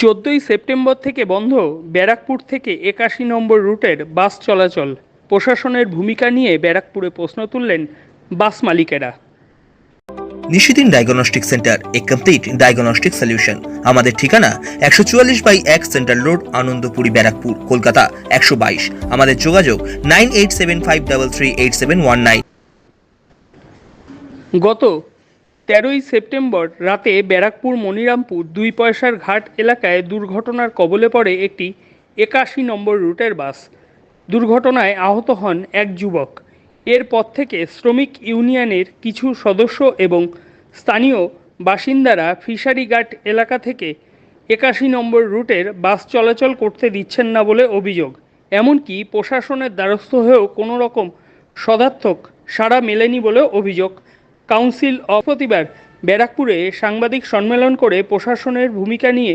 চোদ্দোই সেপ্টেম্বর থেকে বন্ধ ব্যারাকপুর থেকে একাশি নম্বর রুটের বাস চলাচল। প্রশাসনের ভূমিকা নিয়ে ব্যারাকপুরে প্রশ্ন তুললেন bus মালিকেরা। Nishidin diagnostic centre a complete diagnostic solution. আমাদের ঠিকানা একশো চুয়াল্লিশ বাই এক সেন্ট্রাল রোড আনন্দপুরি ব্যারাকপুর কলকাতা একশো বাইশ। আমাদের যোগাযোগ nine eight seven five double three eight seven one nine. গত তেরোই সেপ্টেম্বর রাতে ব্যারাকপুর মনিরামপুর দুই পয়সার ঘাট এলাকায় দুর্ঘটনার কবলে পড়ে একটি একাশি নম্বর রুটের বাস। দুর্ঘটনায় আহত হন এক যুবক। এরপর থেকে শ্রমিক ইউনিয়নের কিছু সদস্য এবং স্থানীয় বাসিন্দারা ফিশারি ঘাট এলাকা থেকে একাশি নম্বর রুটের বাস চলাচল করতে দিচ্ছেন না বলে অভিযোগ। এমনকি প্রশাসনের দ্বারস্থ হয়েও কোনো রকম সদার্থক সাড়া মেলেনি বলেও অভিযোগ। কাউন্সিল অফ প্রতিবার ব্যারাকপুরে সাংবাদিক সম্মেলন করে প্রশাসনের ভূমিকা নিয়ে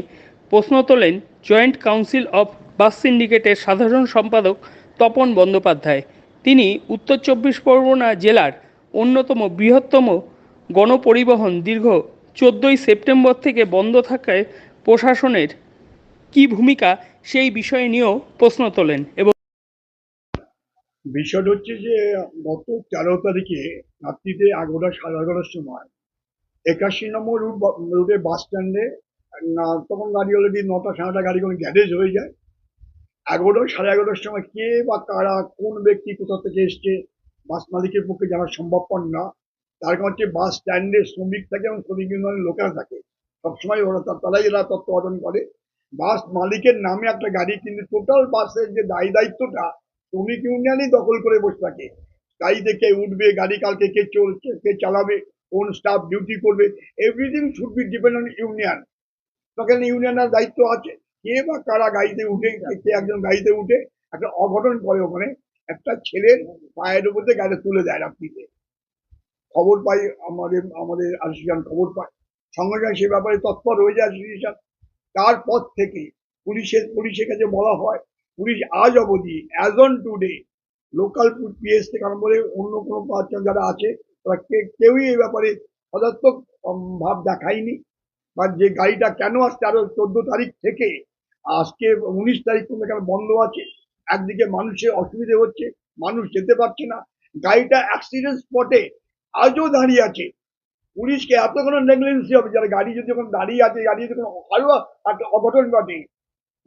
প্রশ্ন তোলেন জয়েন্ট কাউন্সিল অফ বাস সিন্ডিকেটের সাধারণ সম্পাদক তপন বন্দ্যোপাধ্যায়। তিনি উত্তর চব্বিশ পরগনা জেলার অন্যতম বৃহত্তম গণপরিবহন দীর্ঘ চোদ্দোই সেপ্টেম্বর থেকে বন্ধ থাকায় প্রশাসনের কী ভূমিকা সেই বিষয় নিয়েও প্রশ্ন তোলেন এবং বিষয়টা হচ্ছে যে, গত তেরো তারিখে রাত্রিতে এগারোটা সাড়ে এগারোটার সময় একাশি নম্বর রুট রুটে বাস স্ট্যান্ডে তখন গাড়ি অলরেডি নটা সাড়ে গাড়ি কোনো গ্যারেজ হয়ে যায়। এগারোটা সাড়ে এগারোটার সময় কে বা কারা, কোন ব্যক্তি কোথা থেকে এসছে, বাস মালিকের পক্ষে জানা সম্ভবপর না। তার কারণ হচ্ছে বাস স্ট্যান্ডে শ্রমিক থাকে এবং শ্রমিক ইউনিয়নের লোকেরা থাকে। সবসময় ওরা তা- তারাই এরা তত্ত্বাবধান করে। বাস মালিকের নামে একটা গাড়ি কিন্তু টোটাল বাসের যে দায়ী দায়িত্বটা শ্রমিক ইউনিয়নই দখল করে বসে থাকে? গাড়িতে কে উঠবে গাড়ি কালকে কে চলছে, কে চালাবে, কোন স্টাফ ডিউটি করবে everything should be depend on union তখন ইউনিয়নের দায়িত্ব আছে, কে বা কারা গাড়িতে উঠে, কে একজন গাড়িতে উঠে একটা অঘটন করে ওখানে, একটা ছেলের পায়ের উপর গাড়ি তুলে দেয় রাত্রিতে। খবর পাই আমাদের আমাদের অ্যাসোসিয়েশন খবর পায়। সঙ্গে সঙ্গে সে ব্যাপারে তৎপর হয়ে যায় অ্যাসোসিয়েশন তারপর থেকে পুলিশের পুলিশের কাছে বলা হয় পুলিশ আজ অবধি as on today local PS থেকে আরম্ভ করে অন্য কোনো পার্সন যারা আছে, তারা কেউই এই ব্যাপারে পদার্থক ভাব দেখায়নি। বা যে গাড়িটা কেন আসছে, আরও চোদ্দ তারিখ থেকে, আজকে উনিশ তারিখ পর্যন্ত কেন বন্ধ আছে, একদিকে মানুষের অসুবিধে হচ্ছে, মানুষ যেতে পারছে না। গাড়িটা অ্যাক্সিডেন্ট স্পটে আজও দাঁড়িয়ে আছে। পুলিশকে এত কোনো নেগলিজেন্সি হবে, যারা গাড়ি যদি এখন দাঁড়িয়ে আছে, গাড়ি যদি কোনো আরও একটা অঘটন ঘটে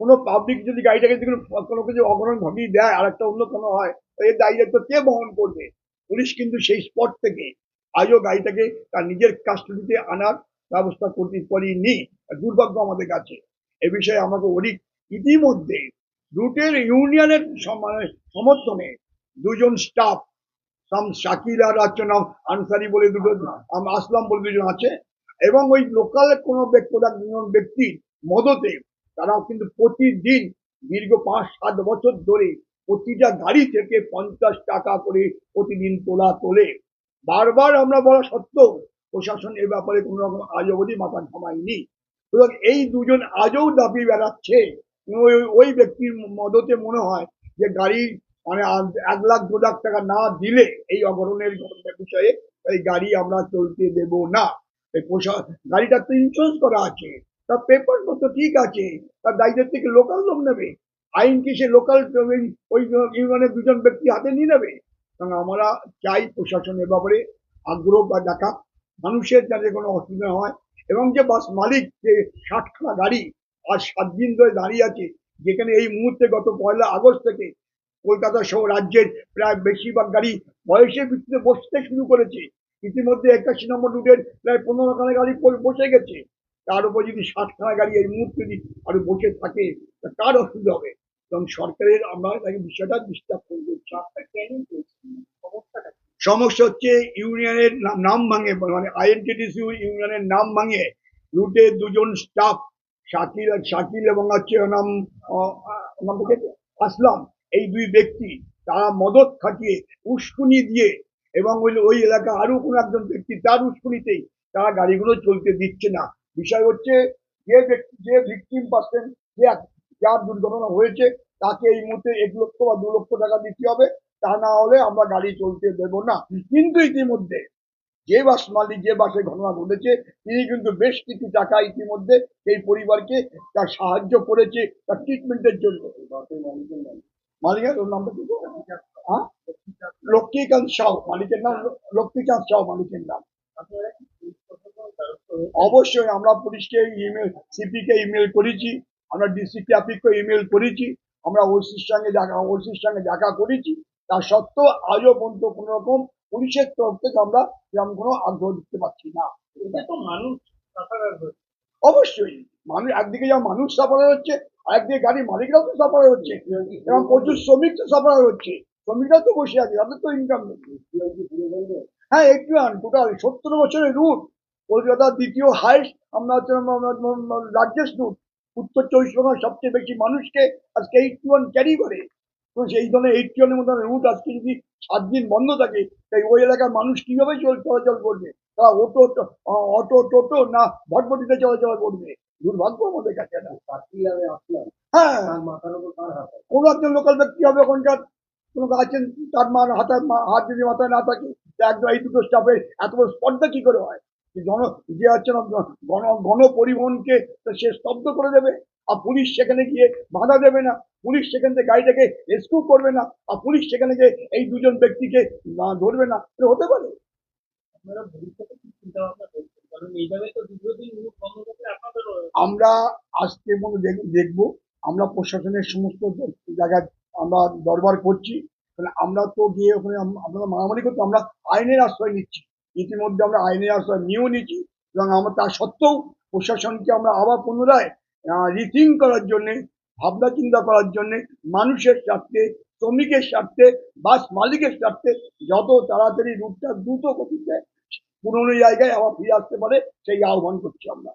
কোনো পাবলিক যদি গাড়িটাকে যদি কোনো কিছু অঘটন ঘটিয়ে দেয় আর একটা অন্য কোনো হয় এর দায়ী দায়িত্ব কে বহন করবে? পুলিশ কিন্তু সেই স্পট থেকে আজও গাড়িটাকে তার নিজের কাস্টডিতে আনার ব্যবস্থা করতে করিনি দুর্ভাগ্য আমাদের কাছে। এ বিষয়ে আমাকে অধিক ইতিমধ্যে রুটের ইউনিয়নের মানে সমর্থনে দুজন স্টাফ সাম শাকিল আর আছে নাম আনসারি বলে দুটো আসলাম বলে দুজন আছে, এবং ওই লোকাল কোনো ব্যক্তি ব্যক্তির মদতে তারাও কিন্তু প্রতিদিন দীর্ঘ পাঁচ, সাত বছর ধরে প্রতিটা গাড়ি থেকে পঞ্চাশ টাকা করে প্রতিদিন তোলা তোলে। বারবার আমরা বলা সত্ত্বেও প্রশাসন এ ব্যাপারে কোনো রকম আজ অবধি মাথা ঘামায়নি। সুতরাং এই দুজন আজও দাবি বেড়াচ্ছে। ওই ওই ব্যক্তির মদতে মনে হয় যে গাড়ি মানে এক লাখ, দু লাখ টাকা না দিলে এই অঘটনের বিষয়ে এই গাড়ি আমরা চলতে দেব না। এই পোশাক গাড়িটা তো ইন্স্যুরেন্স করা আছে। তার পেপার তো ঠিক আছে তার দায়িত্ব থেকে লোকাল লোক নেবে। আইন কি সে লোকাল ওই ইউনিয়নের দুজন ব্যক্তি হাতে নিয়ে নেবে? কারণ আমরা চাই প্রশাসনের ব্যাপারে আগ্রহ বা দেখা। মানুষের যাতে কোনো অসুবিধা হয় এবং যে বাস মালিক যে ষাটখানা গাড়ি আর সাত দিন ধরে দাঁড়িয়ে আছে, যেখানে এই মুহূর্তে গত পয়লা আগস্ট থেকে কলকাতা সহ রাজ্যের প্রায় বেশিরভাগ গাড়ি বয়সের ভিত্তিতে বসতে শুরু করেছে। ইতিমধ্যে একাশি নম্বর রুটের প্রায় পনেরো খানা গাড়ি বসে গেছে। তার উপর যদি ষাটখানা গাড়ি এই মুহূর্তে যদি আরও বসে থাকে, তা কার অসুবিধা হবে? এবং সরকারের আমরা তাকে বিষয়টা ডিস্টার্ব করব? সমস্যা হচ্ছে ইউনিয়নের নাম- ভাঙে মানে আইএনটিটিসি ইউনিয়নের নাম ভাঙে। রুটে দুজন স্টাফ শাকিল শাকিল এবং হচ্ছে নাম? আসলাম। এই দুই ব্যক্তি, তারা মদত খাটিয়ে, উস্কুনি দিয়ে এবং ওই ওই এলাকা আরও কোনো একজন ব্যক্তি তার উস্কুনিতেই তারা গাড়িগুলো চলতে দিচ্ছে না। বিষয় হচ্ছে যে ব্যক্তি, যে ভিকটিম পার্সেন যার দুর্ঘটনা হয়েছে, তাকে এই মুহূর্তে এক লক্ষ বা দু লক্ষ টাকা দিতে হবে। তা না হলে আমরা গাড়ি চলতে দেব না। কিন্তু ইতিমধ্যে যে বাস মালিক, যে বাসে ঘটনা ঘটেছে, তিনি কিন্তু বেশ কিছু টাকা ইতিমধ্যে এই পরিবারকে তার সাহায্য করেছে তার ট্রিটমেন্টের জন্য। মালিকের নামটা কি? হ্যাঁ? লক্ষ্মীকান্ত সাউ মালিকের নাম লক্ষ্মীকান্ত সাউ মালিকের নাম। অবশ্যই আমরা পুলিশকে ইমেল সিপি কে ইমেল করেছি আমরা ডিসি ট্রাফিককে ইমেল করেছি আমরা ওসির সঙ্গে দেখা ওসির সঙ্গে দেখা করেছি। তা সত্ত্বেও আজও পর্যন্ত কোনো রকম পুলিশের তরফ থেকে আমরা সেরকম কোনো আগ্রহ দেখতে পাচ্ছি না। এটা তো মানুষ অবশ্যই মানুষ একদিকে যেমন মানুষ সাফার হচ্ছে আরেকদিকে গাড়ির মালিকরাও তো সাফার হচ্ছে। এবং প্রচুর শ্রমিক তো সাফার হচ্ছে। শ্রমিকরা তো বসে আছে তাদের তো ইনকাম নেই। হ্যাঁ একটু আন টোটাল সত্তর বছরের রুট কলকাতার দ্বিতীয় হাইস্ট আমরা লার্জেস্ট রুট উত্তর চব্বিশ পরগনার সবচেয়ে বেশি মানুষকে আজকে এইটটি ওয়ান ক্যারি করে। তো সেই ধরনের এইটটি ওয়ানের মতো রুট আজকে যদি সাত দিন বন্ধ থাকে, তাই ওই এলাকার মানুষ কীভাবে চল, চলাচল করবে? তারা অটো অটো টোটো না ভটভটিতে চলাচল করবে? দুর্ভাগ্য আমাদের কাছে না হ্যাঁ। কোনো একজন লোকাল ব্যক্তি হবে ওখানকার, কোনো আছেন তার মার হাতে হাত যদি মাথায় না থাকে একদম এই দুটো স্টাফের এত বড় স্পর্ধা কি করে হয়? জন যে হচ্ছে গণ গণ পরিবহনকে সে স্তব্ধ করে দেবে। আর পুলিশ সেখানে গিয়ে বাধা দেবে না। পুলিশ সেখান থেকে গাড়িটাকে রেস্কিউ করবে না। আর পুলিশ সেখানে গিয়ে এই দুজন ব্যক্তিকে ধরবে না। হতে পারে। আমরা আজকে মতো দেখব। আমরা প্রশাসনের সমস্ত জায়গায় আমরা দরবার করছি। আমরা তো গিয়ে ওখানে আম- আমরা মারামারি করতে আমরা আইনের আশ্রয় নিচ্ছি। ইতিমধ্যে আমরা আইনের আশ্রয় নিয়েও নিচ্ছি এবং আমরা তা সত্ত্বেও প্রশাসনকে আমরা আবার পুনরায় রিথিং করার জন্যে ভাবনা চিন্তা করার জন্যে মানুষের স্বার্থে, শ্রমিকের স্বার্থে বাস মালিকের স্বার্থে যত তাড়াতাড়ি রুটটা দ্রুত গতিতে পুরনো জায়গায় আবার ফিরে আসতে পারে, সেই আহ্বান করছি আমরা।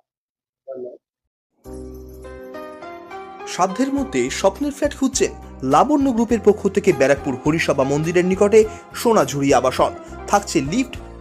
সাধ্যের মধ্যে স্বপ্নের ফ্ল্যাট খুঁজছেন লাবণ্য গ্রুপের পক্ষ থেকে ব্যারাকপুর হরিসভা মন্দিরের নিকটে সোনাঝুরি আবাসন। থাকছে lift